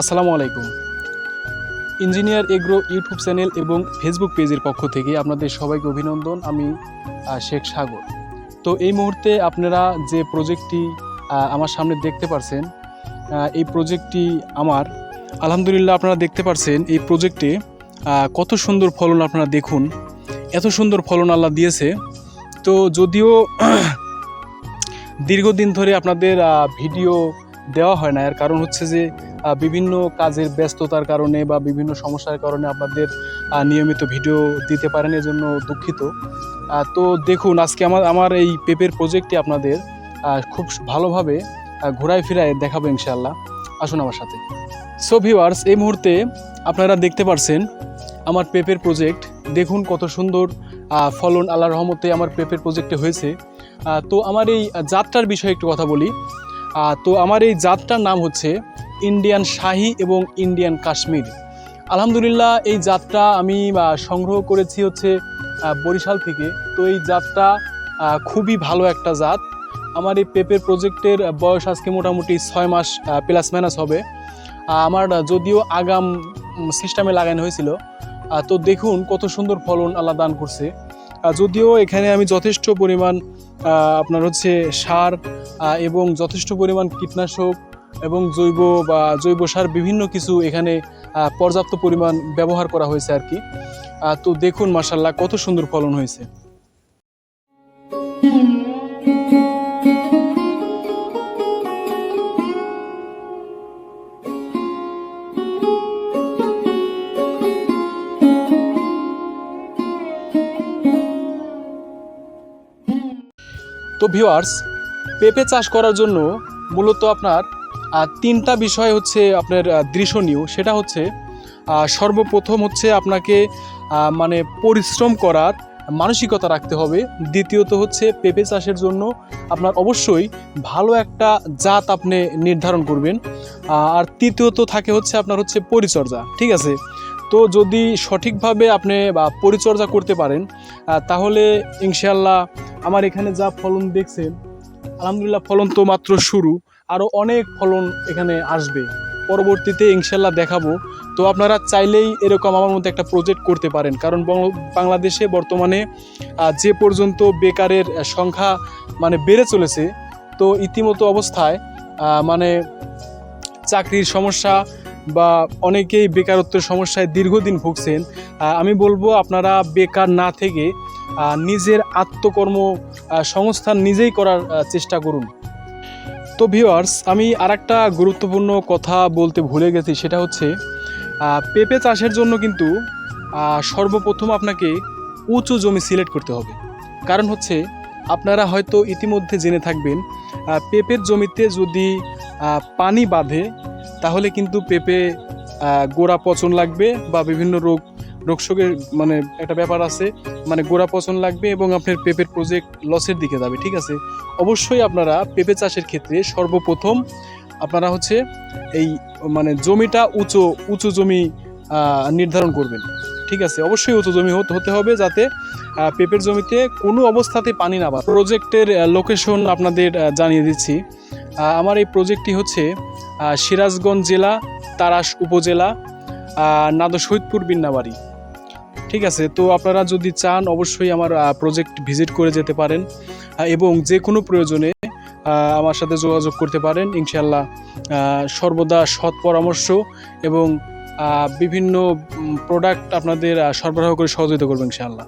আসসালামু আলাইকুম। Engineer agro YouTube channel এবং ফেসবুক পেজের পক্ষ থেকে আপনাদের সবাইকে অভিনন্দন। আমি শেখ সাগর। তো এই মুহূর্তে আপনারা যে প্রজেক্টটি আমার সামনে দেখতে পারছেন এই প্রজেক্টটি আমার। আলহামদুলিল্লাহ আপনারা দেখতে পারছেন এই প্রজেক্টে কত সুন্দর ফলন আপনারা দেখুন। এত সুন্দর ফলন আল্লাহ দিয়েছে। তো যদিও দীর্ঘদিন ধরে আপনাদের ভিডিও দেওয়া হয় না, এর কারণ হচ্ছে যে বিভিন্ন কাজের ব্যস্ততার কারণে বা বিভিন্ন সমস্যার কারণে আপনাদের নিয়মিত ভিডিও দিতে পারেন, এজন্য দুঃখিত। তো দেখুন, আজকে আমার আমার এই পেপের প্রজেক্টটি আপনাদের খুব ভালোভাবে ঘোরায় ফিরায় দেখাবো ইনশাল্লাহ আসুন আমার সাথে। সো ভিউয়ার্স এই মুহূর্তে আপনারা দেখতে পারছেন আমার পেপের প্রজেক্ট দেখুন কত সুন্দর ফলন আল্লাহ রহমতে আমার পেপের প্রজেক্টে হয়েছে। তো আমার এই জাতটার বিষয়ে একটু কথা বলি। তো আমার এই জাতটার নাম হচ্ছে ইন্ডিয়ান শাহি এবং ইন্ডিয়ান কাশ্মীর। আলহামদুলিল্লাহ, এই জাতটা আমি সংগ্রহ করেছি হচ্ছে বরিশাল থেকে। তো এই জাতটা খুবই ভালো একটা জাত। আমার এই পেপের প্রজেক্টের বয়স আজকে মোটামুটি ছয় মাস প্লাস মাইনাস হবে। আমার যদিও আগাম সিস্টেমে লাগানো হয়েছিল। তো দেখুন কত সুন্দর ফলন আল্লাহ দান করছে। যদিও এখানে আমি যথেষ্ট পরিমাণ আপনার হচ্ছে সার এবং যথেষ্ট পরিমাণ কীটনাশক এবং জৈব বা জৈব সার বিভিন্ন কিছু এখানে পর্যাপ্ত পরিমাণ ব্যবহার করা হয়েছে আর কি। তো দেখুন মাসাল্লাহ কত সুন্দর ফলন হয়েছে। তো ভিউয়ার্স, পেঁপে চাষ করার জন্য মূলত আপনার তিনটা বিষয় হচ্ছে আপনার দৃশ্যনীয়। সেটা হচ্ছে সর্বপ্রথম হচ্ছে আপনাকে মানে পরিশ্রম করার মানসিকতা রাখতে হবে। দ্বিতীয়ত হচ্ছে পেঁপে চাষের জন্য আপনার অবশ্যই ভালো একটা জাত আপনি নির্ধারণ করবেন। আর তৃতীয়ত থাকে হচ্ছে আপনার হচ্ছে পরিচর্যা, ঠিক আছে? তো যদি সঠিকভাবে আপনি, বা পরিচর্যা করতে পারেন তাহলে ইনশাল্লাহ আমার এখানে যা ফলন দেখছেন, আলহামদুলিল্লাহ ফলন তো মাত্র শুরু। আরও অনেক ফলন এখানে আসবে। পরবর্তীতে ইনশাল্লাহ দেখাবো। তো আপনারা চাইলেই এরকম আমার মধ্যে একটা প্রজেক্ট করতে পারেন। কারণ বাংলাদেশে বর্তমানে যে পর্যন্ত বেকারের সংখ্যা মানে বেড়ে চলেছে, তো ইতিমতো অবস্থায় মানে চাকরির সমস্যা বা অনেকেই বেকারত্বের সমস্যায় দীর্ঘদিন ভুগছেন আমি বলব আপনারা বেকার না থেকে নিজের আত্মকর্ম সংস্থান নিজেই করার চেষ্টা করুন। তো ভিওয়ার্স আমি আরেকটা গুরুত্বপূর্ণ কথা বলতে ভুলে গেছি, সেটা হচ্ছে পেঁপে চাষের জন্য কিন্তু সর্বপ্রথম আপনাকে উঁচু জমি সিলেক্ট করতে হবে। কারণ হচ্ছে, আপনারা হয়তো ইতিমধ্যে জেনে থাকবেন পেঁপের জমিতে যদি পানি বাঁধে, তাহলে কিন্তু পেঁপে গোড়া পচন লাগবে বা বিভিন্ন রোগ রোগশোকের মানে একটা ব্যাপার আছে মানে গোড়া পচন লাগবে এবং আপনার পেঁপের প্রজেক্ট লসের দিকে যাবে, ঠিক আছে? অবশ্যই আপনারা পেঁপে চাষের ক্ষেত্রে সর্বপ্রথম আপনারা হচ্ছে এই মানে জমিটা উঁচু উঁচু জমি নির্ধারণ করবেন, ঠিক আছে? অবশ্যই উঁচু জমি হতে হবে যাতে পেঁপের জমিতে কোনো অবস্থাতে পানি না বাড়ে। প্রজেক্টের লোকেশন আপনাদের জানিয়ে দিচ্ছি। আমার এই প্রজেক্টটি হচ্ছে সিরাজগঞ্জ জেলা, তারাস উপজেলা নাদ শহীদপুর বিন্নাবাড়ি। ঠিক আছে, তো আপনারা যদি চান অবশ্যই আমার প্রজেক্ট ভিজিট করে যেতে পারেন এবং যে কোনো প্রয়োজনে আমার সাথে যোগাযোগ করতে পারেন ইনশাল্লাহ সর্বদা সৎ পরামর্শ এবং বিভিন্ন প্রোডাক্ট আপনাদের সরবরাহ করে সহযোগিতা করবেন ইনশাআল্লাহ।